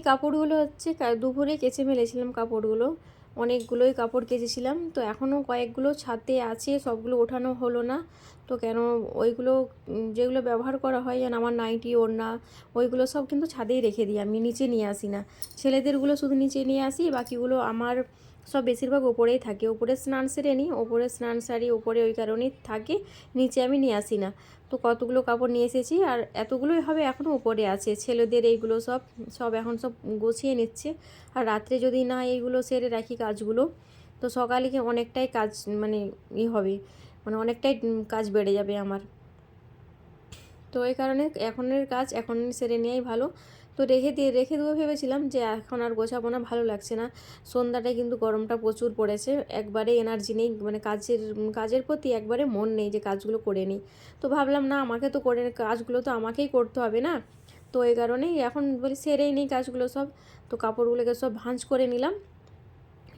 এই কাপড়গুলো হচ্ছে দুপুরে কেচে ফেলেছিলাম কাপড়গুলো। অনেকগুলোই কাপড় কেচেছিলাম। তো এখনও কয়েকগুলো ছাদে আছে, সবগুলো ওঠানো হলো না। তো কেন ওইগুলো যেগুলো ব্যবহার করা হয়, যেন আমার নাইটি, ওড়না, ওইগুলো সব কিন্তু ছাদেই রেখে দিই আমি, নিচে নিয়ে আসি না। ছেলেদেরগুলো শুধু নিচে নিয়ে আসি, বাকিগুলো আমার সব বেশিরভাগ ওপরেই থাকে। ওপরে স্নান সেরে নিই, ওপরে স্নান সারি, ওপরে ওই কারণেই থাকে, নিচে আমি নিয়ে আসি না। তো কতগুলো কাপড় নিয়ে এসেছি আর এতগুলোই হবে এখনও উপরে আছে। ছেলেদের এইগুলো সব সব এখন সব গুছিয়ে নিচ্ছে। আর রাত্রে যদি না এইগুলো সেরে রাখি কাজগুলো, তো সকালে কি অনেকটাই কাজ মানে ই হবে মানে অনেকটাই কাজ বেড়ে যাবে আমার। তো এই কারণে এখনের কাজ এখন সেরে নেওয়াই ভালো। তো রেখে দিয়ে, রেখে দেবো ভেবেছিলাম যে এখন আর গোছাবো না, ভালো লাগছে না। সন্ধ্যাটায় কিন্তু গরমটা প্রচুর পড়েছে, একবারে এনার্জি নেই মানে কাজের কাজের প্রতি একবারে মন নেই যে কাজগুলো করে নিই। তো ভাবলাম না, আমাকে তো করে, কাজগুলো তো আমাকেই করতে হবে না? তো এই কারণেই এখন বলি সেরেই নেই কাজগুলো সব। তো কাপড়গুলোকে সব ভাঁজ করে নিলাম।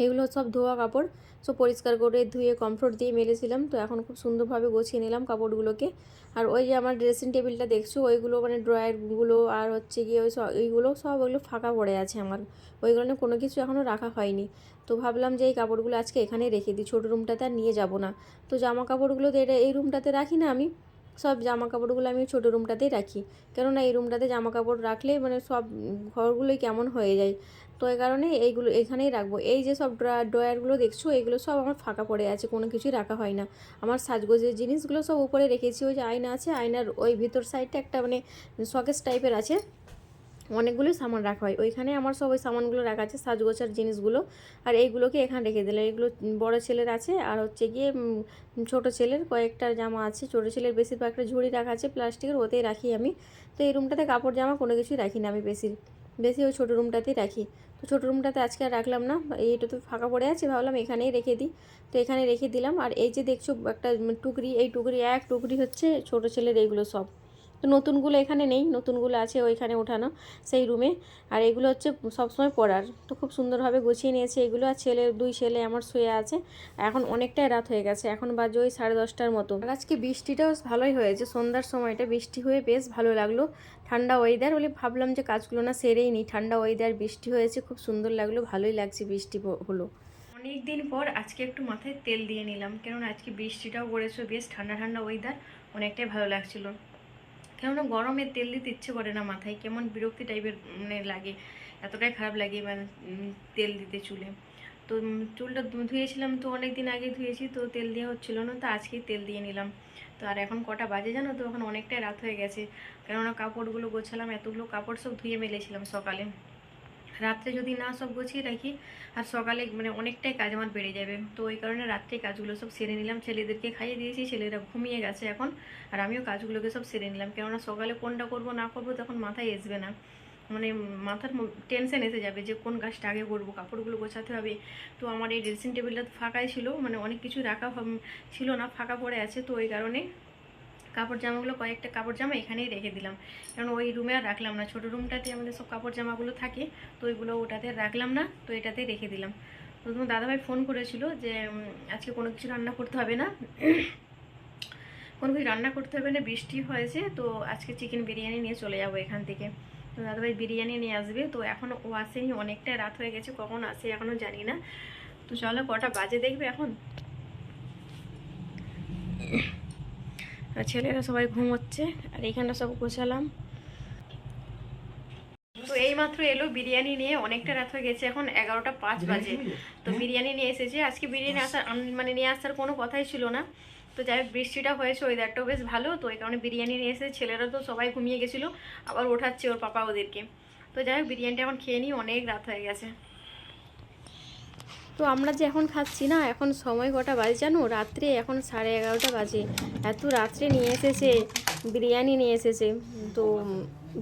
এগুলো সব ধোয়া কাপড়। সব পরিষ্কার করে ধুয়ে কমফোর্ট দিয়ে মেলেছিলাম। তো এখন খুব সুন্দরভাবে গুছিয়ে নিলাম কাপড়গুলোকে। আর ওই যে আমার ড্রেসিং টেবিলটা দেখছ, ওইগুলো মানে ড্রয়ারগুলো আর হচ্ছে গিয়ে ওই সব ওইগুলো সব ওইগুলো ফাঁকা পড়ে আছে আমার। ওই কারণে কোনো কিছু এখনও রাখা হয়নি। তো ভাবলাম যে এই কাপড়গুলো আজকে এখানেই রেখে দিই, ছোটো রুমটাতে আর নিয়ে যাব না। তো জামা কাপড়গুলো এটা এই রুমটাতে রাখি না আমি, সব জামা কাপড়গুলো আমি ছোটো রুমটাতেই রাখি। কেননা এই রুমটাতে জামা কাপড় রাখলে মানে সব ঘরগুলোই কেমন হয়ে যায়। তো এই কারণে এইগুলো এখানেই রাখব। এই যে সব ড্রয়ার ড্রয়ারগুলো দেখছ, এগুলো সব আমার ফাঁকা পড়ে আছে, কোনো কিছুই রাখা হয় না। আমার সাজগোজের জিনিসগুলো সব উপরে রেখেছি, ওই যে আয়না আছে, আয়নার ওই ভিতর সাইডটা একটা মানে শকেস টাইপের আছে, অনেকগুলো সামান রাখা হয়। ওইখানে আমার সব ওই সামানগুলো রাখা আছে সাজগোছার জিনিসগুলো। আর এইগুলোকে এখানে রেখে দিলে এগুলো বড় ছেলের আছে, আর হচ্ছে গিয়ে ছোট ছেলের কয়েকটা জামা আছে। ছোট ছেলের বেশিরভাগটা ঝুড়ি রাখা আছে, প্লাস্টিকের ওতেই রাখি আমি। তো এই রুমটাতে কাপড় জামা কোনো কিছুই রাখি না আমি বেশি বেশি ওই ছোটো রুমটাতেই রাখি। ছোটো রুমটাতে আজকে আর রাখলাম না এইটা তো ফাঁকা পড়ে আছে, ভাবলাম এখানেই রেখে দিই। তো এখানে রেখে দিলাম, আর এই যে দেখছ একটা টুকরি, এই টুকরি এক টুকরি হচ্ছে ছোটো ছেলের, এইগুলো সব। তো নতুনগুলো এখানে নেই, নতুনগুলো আছে ওইখানে ওঠানো সেই রুমে আর এগুলো হচ্ছে সবসময় পড়ার তো খুব সুন্দরভাবে গুছিয়ে নিয়েছে এগুলো। আর ছেলে, দুই ছেলে আমার শুয়ে আছে। এখন অনেকটাই রাত হয়ে গেছে। এখন বাজে ওই সাড়ে দশটার মতো। আজকে বৃষ্টিটাও ভালোই হয়েছে। সন্ধ্যার সময়টা বৃষ্টি হয়ে বেশ ভালো লাগল। ঠান্ডা ওয়েদার বলে ভাবলাম যে কাজগুলো না সেরেই নিই। ঠান্ডা ওয়েদার বৃষ্টি হয়েছে, খুব সুন্দর লাগল। ভালোই লাগছে বৃষ্টি হলো। অনেক দিন পর আজকে একটু মাথায় তেল দিয়ে নিলাম। কেননা আজকে বৃষ্টিটাও পড়েছে, বেশ ঠান্ডা ঠান্ডা ওয়েদার অনেকটাই ভালো লাগছিল। কেননা গরমে তেল দিতে ইচ্ছে করে না মাথায়, কেমন বিরক্তি টাইপের মানে লাগে, এতটাই খারাপ লাগে মানে তেল দিতে চুলে। তো চুলটা ধুয়েছিলাম তো অনেক দিন আগে ধুয়েছি, তো তেল দেওয়া হচ্ছিল না, তো আজকেই তেল দিয়ে নিলাম। তো আর এখন কটা বাজে জানো তো, এখন অনেকটাই রাত হয়ে গেছে। কেননা কাপড়গুলো গোছালাম, এতগুলো কাপড় সব ধুয়ে মেলেছিলাম সকালে। রাত্রে যদি না সব গুছিয়ে রাখি, আর সকালে মানে অনেকটাই কাজ আমার বেড়ে যাবে। তো ওই কারণে রাত্রে কাজগুলো সব সেরে নিলাম। ছেলেদেরকে খাইয়ে দিয়েছি, ছেলেরা ঘুমিয়ে গেছে এখন, আর আমিও কাজগুলোকে সব সেরে নিলাম। কেননা সকালে কোনটা করব, না করব তখন মাথায় আসবে না। মানে মাথার টেনশন এসে যাবে যে কোন কাজটা আগে করব, কাপড়গুলো গোছাতে হবে। তো আমার এই ড্রেসিং টেবিলটা ফাঁকাই ছিল মানে অনেক কিছু রাখা ছিল না, ফাঁকা পড়ে আছে। তো ওই কারণে কাপড় জামাগুলো কয়েকটা কাপড় জামা এখানেই রেখে দিলাম। কারণ ওই রুমে আর রাখলাম না। ছোটো রুমটাতে আমাদের সব কাপড় জামাগুলো থাকে, তো ওইগুলো ওটাতে রাখলাম না, তো এটাতেই রেখে দিলাম। তো তোমার দাদাভাই ফোন করেছিল যে আজকে কোনো কিছু রান্না করতে হবে না। কোনো কিছু রান্না করতে হবে না, বৃষ্টি হয়েছে, তো আজকে চিকেন বিরিয়ানি নিয়ে চলে যাব এখান থেকে। তো দাদাভাই বিরিয়ানি নিয়ে আসবে, তো এখন ও আসেনি অনেকটা রাত হয়ে গেছে, কখন আসে এখনও জানি না। তো চলো, কটা বাজে দেখবে এখন? আর ছেলেরা সবাই ঘুমোচ্ছে আর এইখানটা সব গোছালাম। তো এই মাত্র এলো বিরিয়ানি নিয়ে অনেকটা রাত হয়ে গেছে এখন এগারোটা পাঁচ বাজে। তো বিরিয়ানি নিয়ে এসেছে আজকে বিরিয়ানি আসার মানে নিয়ে আসার কোনো কথাই ছিল না। তো যাই হোক বৃষ্টিটা হয়েছে ওয়েদারটাও বেশ ভালো তো এই কারণে বিরিয়ানি নিয়ে এসে ছেলেরা তো সবাই ঘুমিয়ে গেছিল আবার ওঠাচ্ছে ওর পাপা ওদেরকে। তো যাই হোক বিরিয়ানিটা এখন খেয়ে নিই অনেক রাত হয়ে গেছে। তো আমরা যে এখন খাচ্ছি না, এখন সময় কটা বাজে জানো? রাত্রে এখন সাড়ে এগারোটা বাজে। এত রাত্রে নিয়ে এসেছে, বিরিয়ানি নিয়ে এসেছে। তো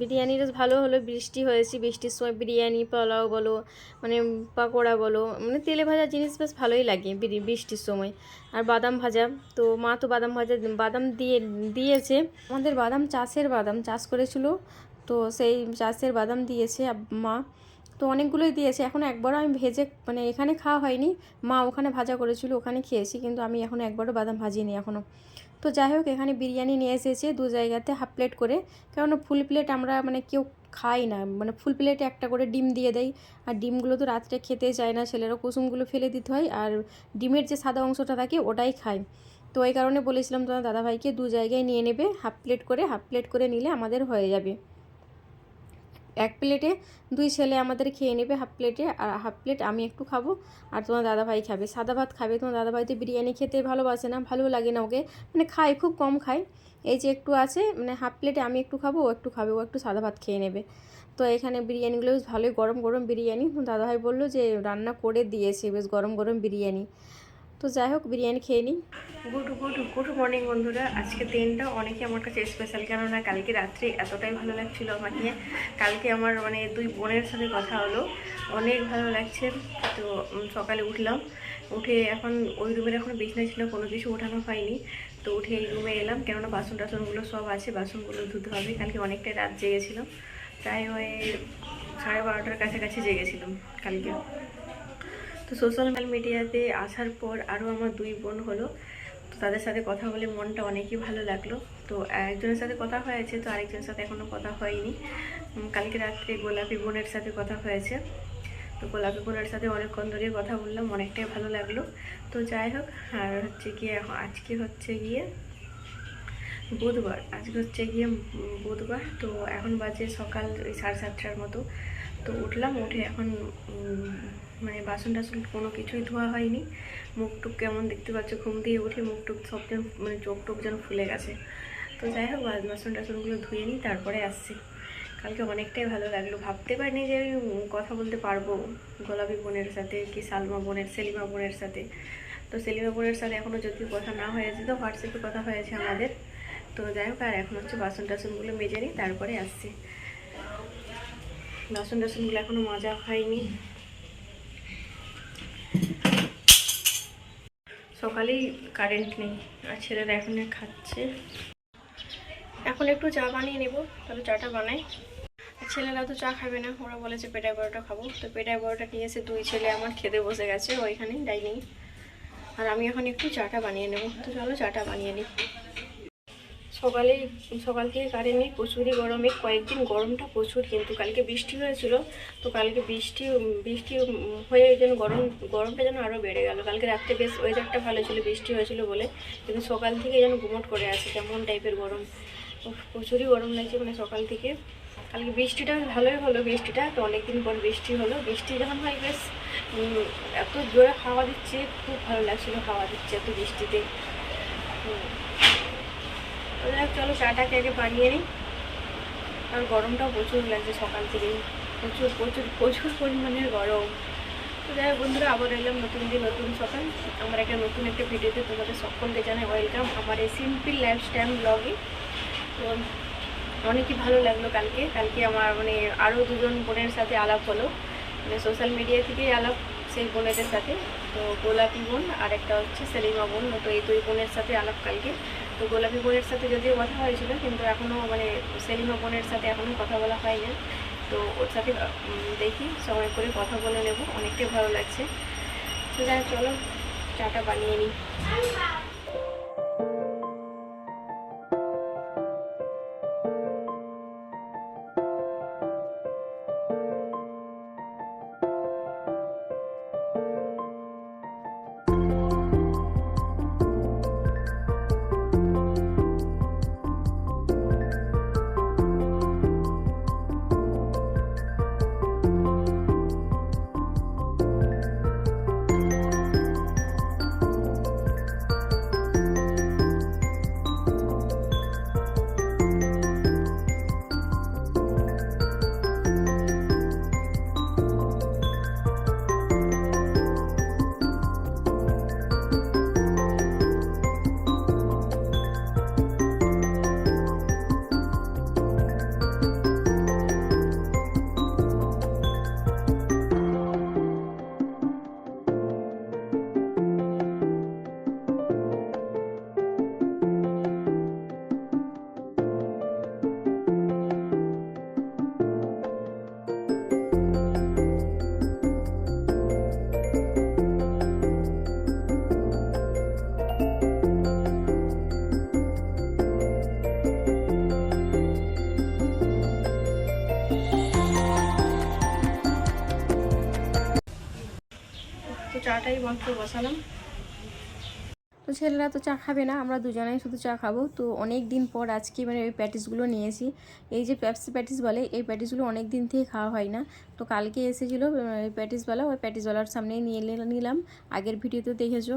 বিরিয়ানি বেশ ভালো হলো, বৃষ্টি হয়েছে। বৃষ্টির সময় বিরিয়ানি, পোলাও বলো মানে পাকোড়া বলো মানে তেলে ভাজা জিনিস বেশ ভালোই লাগে বৃষ্টির সময়। আর বাদাম ভাজা, তো মা তো বাদাম ভাজা, বাদাম দিয়ে, দিয়েছে। আমাদের বাদাম চাষের বাদাম, চাষ করেছিল। তো সেই চাষের বাদাম দিয়েছে মা। তো অনেকগুলোই দিয়েছে। এখন একবারও আমি ভেজে মানে এখানে খাওয়া হয়নি। মা ওখানে ভাজা করেছিল, ওখানে খেয়েছি, কিন্তু আমি এখন একবারও বাদাম ভাজিনি এখনও তো যাই হোক, এখানে বিরিয়ানি নিয়ে এসেছে দু জায়গাতে হাফ প্লেট করে। কারণ ফুল প্লেট আমরা মানে কেউ খাই না। মানে ফুল প্লেটে একটা করে ডিম দিয়ে দেয় আর ডিমগুলো তো রাত্রে খেতে চায় না ছেলেরা কুসুমগুলো ফেলে দিতে হয়। আর ডিমের যে সাদা অংশটা থাকে, ওটাই খায় তো এই কারণে বলেছিলাম তোমার দাদাভাইকে দু জায়গায় নিয়ে নেবে, হাফ প্লেট করে। হাফ প্লেট করে নিলে আমাদের হয়ে যাবে। এক প্লেটে দুই ছেলে আমাদের খেয়ে নেবে হাফ প্লেটে আর হাফ প্লেট আমি একটু খাব আর তোমার দাদাভাই খাবে। সাদা ভাত খাবে, তোমার দাদাভাই তো বিরিয়ানি খেতে ভালোবাসে না, ভালো লাগে না ওকে। মানে খায়, খুব কম খায়। এই যে একটু আছে মানে হাফ প্লেটে আমি একটু খাব, ও একটু খাবে, ও একটু সাদা ভাত খেয়ে নেবে। তো এখানে বিরিয়ানিগুলো বেশ ভালোই গরম গরম বিরিয়ানি। দাদাভাই বলল যে রান্না করে দিয়েছে, বেশ গরম গরম বিরিয়ানি। তো যাই হোক, বিরিয়ানি খেয়ে নিই। গুড গুড গুড মর্নিং বন্ধুরা। আজকে দিনটা অনেকে আমার কাছে স্পেশাল কেননা কালকে রাত্রে এতটাই ভালো লাগছিল আমাকে। কালকে আমার মানে দুই বোনের সাথে কথা হলো, অনেক ভালো লাগছে। তো সকালে উঠলাম, উঠে এখন ওই রুমের এখন বিছনা ছিল, কোনো কিছু ওঠানো হয়নি। তো উঠে এই রুমে এলাম, কেননা বাসন টাসনগুলো সব আছে, বাসনগুলো ধুতে হবে। কালকে অনেকটাই রাত জেগেছিলাম প্রায় ওই সাড়ে বারোটার কাছাকাছি জেগেছিলাম কালকে। তো সোশ্যাল মিডিয়াতে আসার পর আরও আমার দুই বোন হলো। তো তাদের সাথে কথা বলে মনটা অনেকই ভালো লাগল। তো একজনের সাথে কথা হয়েছে, তো আরেকজনের সাথে এখনও কথা হয়নি। কালকে রাত্রে গোলাপি বোনের সাথে কথা হয়েছে। তো গোলাপি বোনের সাথে অনেকক্ষণ ধরে কথা বললাম, অনেকটাই ভালো লাগল। তো যাই হোক, আর হচ্ছে গিয়ে এখন আজকে হচ্ছে গিয়ে বুধবার। আজকে হচ্ছে গিয়ে বুধবার। তো এখন বাজে সকাল ওই সাড়ে সাতটার মতো। তো উঠলাম, উঠে এখন মানে বাসন টাসন কোনো কিছুই ধোয়া হয়নি। মুখ টুক কেমন দেখতে পাচ্ছ? ঘুম দিয়ে উঠে মুখ টুক সব যেন মানে চোখ টোক যেন ফুলে গেছে। তো যাই হোক বাসন টাসনগুলো ধুয়ে নিই, তারপরে আসছি। কালকে অনেকটাই ভালো লাগল। ভাবতে পারিনি যে আমি কথা বলতে পারব গোলাপি বোনের সাথে কি সালমা বোনের, সেলিমা বোনের সাথে। তো সেলিমা বোনের সাথে এখনও যদি কথা না হয়েছে তো হোয়াটসঅ্যাপে কথা হয়েছে আমাদের। তো যাই হোক, আর এখন হচ্ছে বাসন টাসনগুলো মেজে নিই, তারপরে আসছি। বাসন টাসনগুলো এখনও মজা হয়নি। সকালেই কারেন্ট নেই, আর ছেলেরা এখন খাচ্ছে। এখন একটু চা বানিয়ে নেব তাহলে চাটা বানাই। ছেলেরা তো চা খাবে না, ওরা বলেছে পেটায় বড়োটা খাব। তো পেটায় বড়োটা নিয়ে এসে দুই ছেলে আমার খেতে বসে গেছে, ওইখানে ডাইনিং। আর আমি এখন একটু চাটা বানিয়ে নেব। তো চলো চাটা বানিয়ে নিই। সকালে, সকাল থেকে কারেন্ট নেই, প্রচুরই গরমে। কয়েকদিন গরমটা প্রচুর, কিন্তু কালকে বৃষ্টি হয়েছিল। তো কালকে বৃষ্টি বৃষ্টি হয়ে যেন গরম, গরমটা যেন আরও বেড়ে গেল। কালকে রাত্রে বেশ ওয়েদারটা ভালো ছিল, বৃষ্টি হয়েছিল বলে। কিন্তু সকাল থেকে যেন গুমট করে আছে, কেমন টাইপের গরম। প্রচুরই গরম লাগছে মানে সকাল থেকে। কালকে বৃষ্টিটা ভালোই হলো, বৃষ্টিটা। তো অনেকদিন পর বৃষ্টি হলো। বৃষ্টি যখন হয়, বেশ এত জোরে হাওয়া দিচ্ছে, খুব ভালো লাগছিল হাওয়া দিচ্ছে এত বৃষ্টিতে। তো যাই চলো চাটাকে আগে বানিয়ে নিই। আর গরমটাও প্রচুর লাগছে সকাল থেকেই। প্রচুর প্রচুর প্রচুর পরিমাণের গরম। তো যাই বন্ধুরা, আবার এলাম নতুন দিন, নতুন সকাল। আমার একটা নতুন একটা ভিডিওতে তোমাদের সকলকে জানাই ওয়েলকাম আমার এই সিম্পল লাইফস্টাইল ব্লগে তো অনেকই ভালো লাগল কালকে। কালকে আমার মানে আরও দুজন বোনের সাথে আলাপ হলো। মানে সোশ্যাল মিডিয়া থেকেই আলাপ, সেই বোনেদের সাথে। তো গোলাপি বোন আর একটা হচ্ছে সেলিমা বোন। তো এই দুই বোনের সাথে আলাপ কালকে। তো গোলাপি বোনের সাথে যদিও কথা হয়েছিল, কিন্তু এখনও মানে সেলিমা বোনের সাথে এখনও কথা বলা হয় না তো ওর সাথে দেখি, সময় করে কথা বলে নেব। অনেকটাই ভালো লাগছে। তো যাই চলো চাটা বানিয়ে নিই। চাটাই মাত্র বসালাম। তো ছেলেরা তো চা খাবে না, আমরা দুজনেই শুধু চা খাব। তো অনেক দিন পর আজকে মানে ওই প্যাটিসগুলো নিয়েছি। এই যে প্যাপসি প্যাটিস বলে, এই প্যাটিসগুলো অনেক দিন থেকে খাওয়া হয় না। তো কালকে এসেছিল প্যাটিসওয়ালা, ওই প্যাটিসওয়ালার সামনেই নিয়ে নিলাম। আগের ভিডিওতে দেখেছ।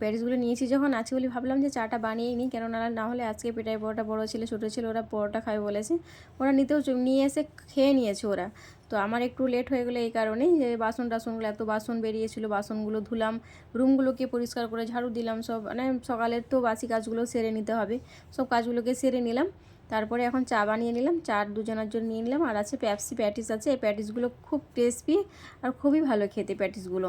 প্যাটিসগুলো নিয়েছি যখন আছে বলে ভাবলাম যে চাটা বানিয়েই নিই, কেননা না হলে আজকে পেটাই পরোটা বড়ো ছেলে, ছোটো ছিল, ওরা পরোটা খাবে বলেছে। ওরা নিতেও নিয়ে এসে খেয়ে নিয়েছে ওরা। তো আমার একটু লেট হয়ে গেলো এই কারণেই যে বাসন টাসনগুলো, এত বাসন বেরিয়েছিল, বাসনগুলো ধুলাম, রুমগুলোকে পরিষ্কার করে ঝাড়ু দিলাম সব মানে সকালের তো বাসি কাজগুলো সেরে নিতে হবে। সব কাজগুলোকে সেরে নিলাম, তারপরে এখন চা বানিয়ে নিলাম চা দুজনের জন্য নিয়ে নিলাম, আর আছে প্যাপসি প্যাটিস আছে, এই প্যাটিসগুলো খুব টেস্টি আর খুবই ভালো খেতে প্যাটিসগুলো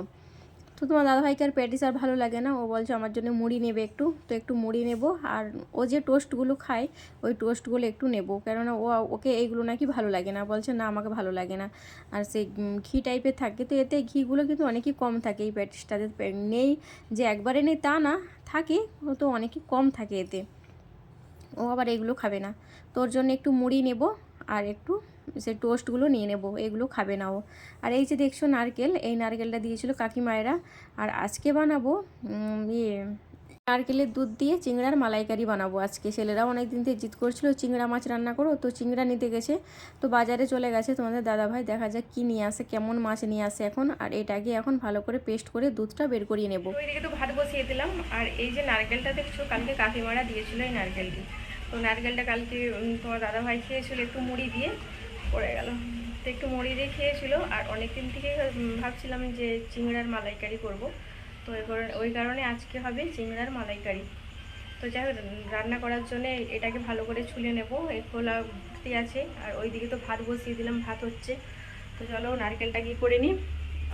তো তোমার দাদাভাইকে আর প্যাটিস আর ভালো লাগে না। ও বলছে, আমার জন্য মুড়ি নেবে একটু। তো একটু মুড়ি নেব, আর ও যে টোস্টগুলো খায়, ওই টোস্টগুলো একটু নেব। কেননা ও, ওকে এইগুলো নাকি ভালো লাগে না। বলছে, না, আমাকে ভালো লাগে না। আর সেই ঘি টাইপের থাকে। তো এতে ঘিগুলো কিন্তু অনেকই কম থাকে এই প্যাটিসটাতে নেই যে একবারে নেই তা না, থাকে তো অনেকই কম থাকে এতে। ও আবার এগুলো খাবে না। তোর জন্য একটু মুড়ি নেব, আর একটু সে টোস্টগুলো নিয়ে নেব, এগুলো খাবে না ও। আর এই যে দেখছ নারকেল, এই নারকেলটা দিয়েছিল কাকিমায়েরা। আর আজকে বানাবো ইয়ে নারকেলের দুধ দিয়ে চিংড়ার মালাইকারি বানাবো আজকে। ছেলেরা অনেক দিন থেকে জিদ করছিল, চিংড়া মাছ রান্না করো, তো চিংড়া নিতে গেছে। তো বাজারে চলে গেছে তোমাদের দাদাভাই, দেখা যাক কি নিয়ে আসে, কেমন মাছ নিয়ে আসে এখন। আর এটাকে এখন ভালো করে পেস্ট করে দুধটা বের করিয়ে নেব। ওইদিকে তো ভাত বসিয়ে দিলাম, আর এই যে নারকেলটা দেখছ, কালকে কাকিমারা দিয়েছিল এই নারকেলটি। তো নারকেলটা কালকে তোমার দাদাভাই খেয়েছিল একটু মুড়ি দিয়ে। পড়ে গেল। তো একটু মুড়ি দিয়ে খেয়েছিল আর অনেক দিন থেকে ভাবছিলাম যে চিংড়ার মালাইকারি করব। তো ওই কারণে আজকে হবে চিংড়ার মালাইকারি। তো যাই হোক, রান্না করার জন্য এটাকে ভালো করে ছুলে নেব। এই খোলা ভর্তি আছে আর ওইদিকে তো ভাত বসিয়ে দিলাম, ভাত হচ্ছে। তো চলো নারকেলটা কি করে নিই?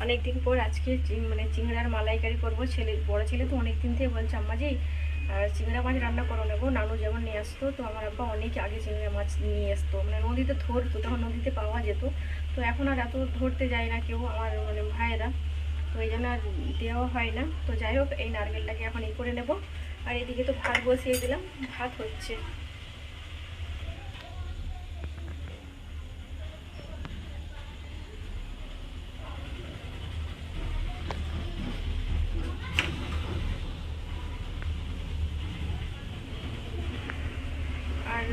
অনেক দিন পর আজকে মানে চিংড়ার মালাইকারি করব। ছেলে বড় ছেলে তো অনেক দিন থেকে বলছে, আম্মাজি আর চিংড়া মাছ রান্না করো নেব নানু যেমন নিয়ে আসতো, তো আমার আব্বা অনেক আগে চিংড়া মাছ নিয়ে আসতো। মানে নদীতে ধরতো, তখন নদীতে পাওয়া যেত। তো এখন আর এত ধরতে যায় না কেউ, আমার মানে ভাইয়েরা। তো এই জন্য আর দেওয়া হয় না। তো যাই হোক, এই নারকেলটাকে এখন ই করে নেব। আর এদিকে তো ভাত বসিয়ে দিলাম, ভাত হচ্ছে আর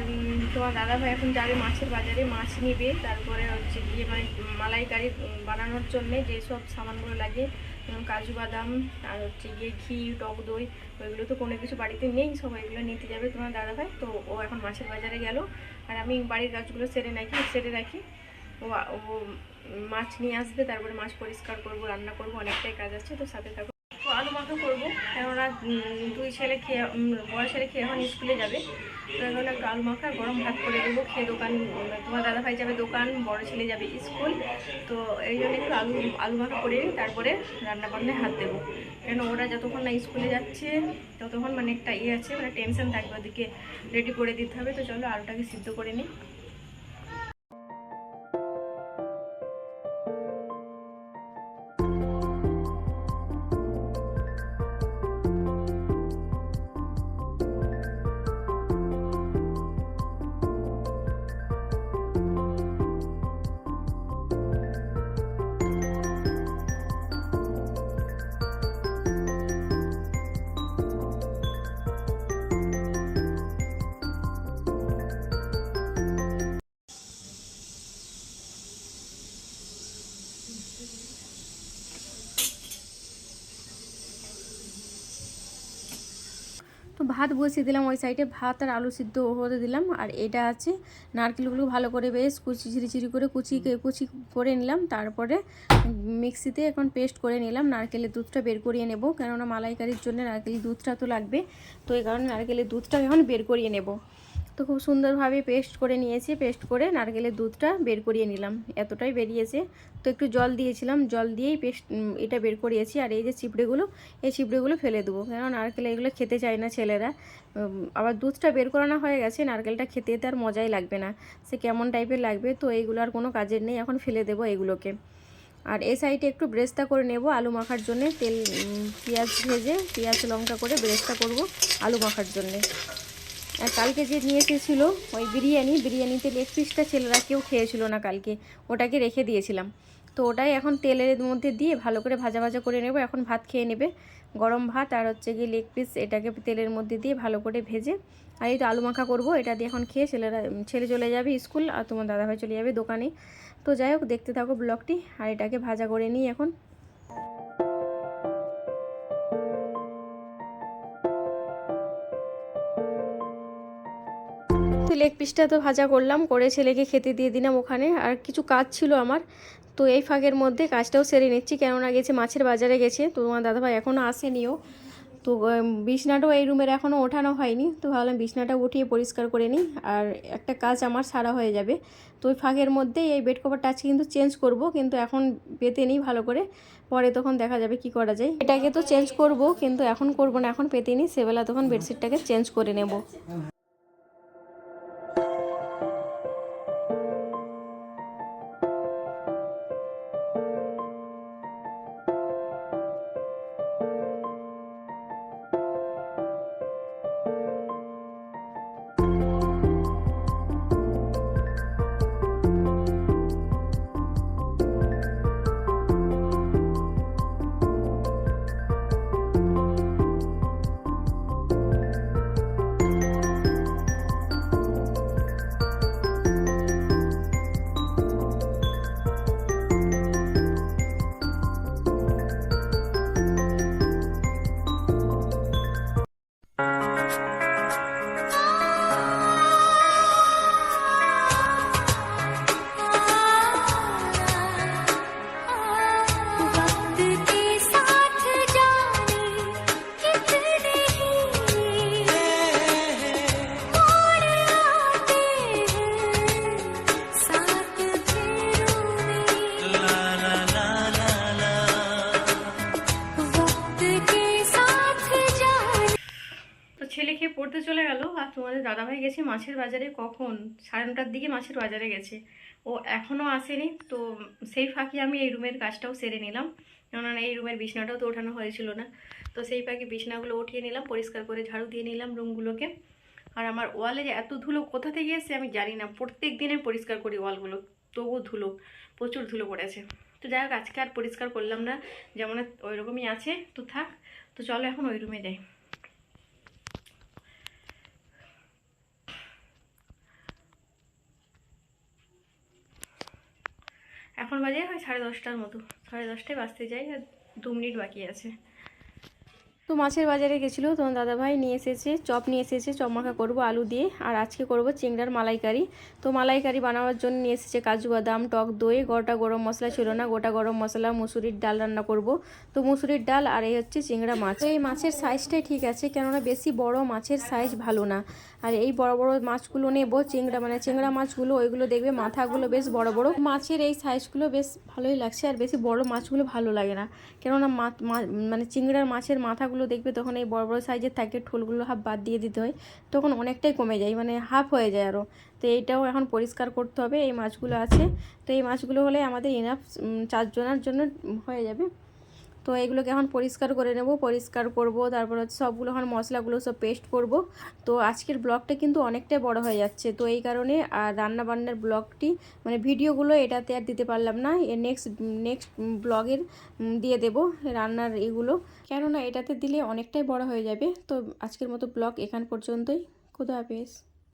তোমার দাদাভাই এখন যাবে মাছের বাজারে, মাছ নিবে, তারপরে হচ্ছে গিয়ে মানে মালাইকারি বানানোর জন্যে যেসব সামানগুলো লাগে, যেমন কাজু বাদাম, আর হচ্ছে গিয়ে ঘি, টক দই, ওইগুলো তো কোনো কিছু বাড়িতে নেই সব এগুলো নিতে যাবে তোমার দাদাভাই। তো ও এখন মাছের বাজারে গেল। আর আমি বাড়ির গাছগুলো সেরে রাখি সেরে রাখি। ও ও মাছ নিয়ে আসবে, তারপরে মাছ পরিষ্কার করব, রান্না করব, অনেকটাই কাজ আছে, তো সাথে থাকো। তো আলু মাখা করব। কেননা দুই ছেলে খেয়ে বড় ছেলে খেয়ে এখন স্কুলে যাবে। তো এখন একটু আলু মাখা, গরম ভাত করে দেবো, খেয়ে দোকান তোমার দাদাভাই যাবে দোকান, বড় ছেলে যাবে স্কুল। তো এই জন্য একটু আলু আলু মাখা করে তারপরে রান্না বান্নায় হাত দেবো। কেন, ওরা যতক্ষণ না স্কুলে যাচ্ছে, ততক্ষণ মানে একটা ইয়ে আছে মানে টেনশন থাকবে ওদিকে রেডি করে দিতে হবে। তো চলো আলুটাকে সিদ্ধ করে নিই। ভাত বসিয়ে দিলাম, ওই সাইডে ভাত আর আলু সিদ্ধ হতে দিলাম। আর এটা আছে নারকেলগুলো ভালো করে বেশ কুচি ঝিরি ঝিরি করে কুচি কুচি করে নিলাম। তারপরে মিক্সিতে এখন পেস্ট করে নিলাম। নারকেলের দুধটা বের করিয়ে নেব, কেননা মালাইকারির জন্য নারকেলের দুধটা তো লাগবে। তো এই কারণে নারকেলের দুধটা এখন বের করিয়ে নেব। তো খুব সুন্দরভাবে পেস্ট করে নিয়েছি, পেস্ট করে নারকেলের দুধটা বের করিয়ে নিলাম। এতটাই বেরিয়েছে। তো একটু জল দিয়েছিলাম, জল দিয়েই পেস্ট এটা বের করিয়েছি। আর এই যে চিপড়েগুলো এই চিপড়েগুলো ফেলে দেবো। কেন নারকেল এগুলো খেতে চায় না ছেলেরা। আবার দুধটা বের করানো হয়ে গেছে, নারকেলটা খেতে তার মজাই লাগবে না। সে কেমন টাইপের লাগবে, তো এইগুলো আর কোনো কাজের নেই। এখন ফেলে দেবো এগুলোকে। আর এই সাইডে একটু ব্রেস্তা করে নেব আলু মাখার জন্য। তেল পেঁয়াজ ভেজে, পেঁয়াজ লঙ্কা করে ব্রেস্তা করব আলু মাখার জন্যে। কালকে যে নিয়ে এসেছিল, ওই বিরিয়ানি, বিরিয়ানিতে লেগ পিসটা ছেলেরা কেউ খেয়েছিল না কালকে, ওটাকে রেখে দিয়েছিলাম। তো ওটাই এখন তেলের মধ্যে দিয়ে ভালো করে ভাজা ভাজা করে নেব, এখন ভাত খেয়ে নেবে। গরম ভাত আর হচ্ছে গিয়ে লেগ পিস, এটাকে তেলের মধ্যে দিয়ে ভালো করে ভেজে, আর এই তো আলু মাখা করব, এটা দিয়ে এখন খেয়ে ছেলেরা, ছেলে চলে যাবে স্কুল আর তোমার দাদাভাই চলে যাবে দোকানে। তো যাই হোক, দেখতে থাকো ব্লগটি, আর এটাকে ভাজা করে নিই এখন। লেগ পিসটা তো ভাজা করলাম, করে ছেলেকে খেতে দিয়ে দিলাম ওখানে। আর কিছু কাজ ছিল আমার, তো এই ফাঁকের মধ্যে কাজটাও সেরে নিচ্ছি। কেননা গেছে মাছের বাজারে গেছে, তো তোমার দাদাভাই এখনও আসেনিও। তো বিছনাটাও এই রুমের এখনও ওঠানো হয়নি, তো ভাবলাম বিছনাটা উঠিয়ে পরিষ্কার করে নিই। আর একটা কাজ আমার সারা হয়ে যাবে। তো ওই ফাঁকের মধ্যেই এই বেড কভারটা আজকে কিন্তু চেঞ্জ করব, কিন্তু এখন পেতে নিই ভালো করে। পরে তখন দেখা যাবে কি করা যায়। এটাকে তো চেঞ্জ করব, কিন্তু এখন করব না, এখন পেতে নিই। সেবেলা তখন বেডশিটটাকে চেঞ্জ করে নেব। আর তোমাদের দাদাভাই গেছে মাছের বাজারে কখন? সাড়ে নটার দিকে মাছের বাজারে গেছে। ও এখনও আসেনি, তো সেই ফাঁকে আমি এই রুমের কাজটাও সেরে নিলাম। কেননা এই রুমের বিছনাটাও তো ওঠানো হয়েছিল না। তো সেই ফাঁকে বিছনাগুলো উঠিয়ে নিলাম, পরিষ্কার করে ঝাড়ু দিয়ে নিলাম রুমগুলোকে। আর আমার ওয়ালে যে এত ধুলো কোথা থেকে এসে আমি জানি না। প্রত্যেক দিনে পরিষ্কার করি ওয়ালগুলো তবু ধুলো, প্রচুর ধুলো পড়েছে তো যাই হোক, আজকে আর পরিষ্কার করলাম না, যেমন ওই রকমই আছে, তো থাক। তো চলো এখন ওই রুমে যাই। এখন বাজে হয় সাড়ে দশটার মতো। সাড়ে দশটায় বাঁচতে যাই আর দু মিনিট বাকি আছে। তো মাছের বাজারে গেছিল তোমার দাদাভাই নিয়ে এসেছে, চপ নিয়ে এসেছে, চপ মাখা করব, আলু দিয়ে, আর আজকে করব চিংড়ার মালাইকারি। তো মালাইকারি বানানোর জন্য নিয়ে এসেছে কাজু বাদাম, টক দই, গোটা গরম মশলা ছিল না, গোটা গরম মশলা, মুসুরির ডাল রান্না করব। তো মুসুরির ডাল আর এই হচ্ছে চিংড়া মাছ। এই মাছের সাইজটাই ঠিক আছে, কেননা বেশি বড় মাছের সাইজ ভালো না। আর এই বড় বড় মাছগুলো নেব, চিংড়া মানে চিংড়া মাছগুলো, ওইগুলো দেখবে মাথাগুলো বেশ বড় বড়। মাছের এই সাইজগুলো বেশ ভালোই লাগছে, আর বেশি বড় মাছগুলো ভালো লাগে না। কেননা মানে চিংড়ার মাছের মাথাগুলো দেখবে তখন এই বড় বড় সাইজের থাকে ঠোলগুলো হাফ বাদ দিয়ে দিতে হয়, তখন অনেকটাই কমে যায় মানে হাফ হয়ে যায় আরও তো এইটাও এখন পরিষ্কার করতে হবে, এই মাছগুলো আছে। তো এই মাছগুলো হলে আমাদের ইনাফ চারজনের জন্য হয়ে যাবে। তো এগুলোকে এখন পরিষ্কার করে নেব, পরিষ্কার করব, তারপর হচ্ছে সবগুলো এখন মশলাগুলো সব পেস্ট করব। তো আজকের ব্লগটা কিন্তু অনেকটাই বড় হয়ে যাচ্ছে, তো এই কারণে আর রান্নাবান্নার ব্লগটি মানে ভিডিওগুলো এটাতে আর দিতে পারলাম না এর নেক্সট নেক্সট ব্লগের দিয়ে দেব রান্নার এগুলো। কেননা এটাতে দিলে অনেকটাই বড় হয়ে যাবে, তো আজকের মতো ব্লগ এখান পর্যন্তই, খুদা হাফেজ।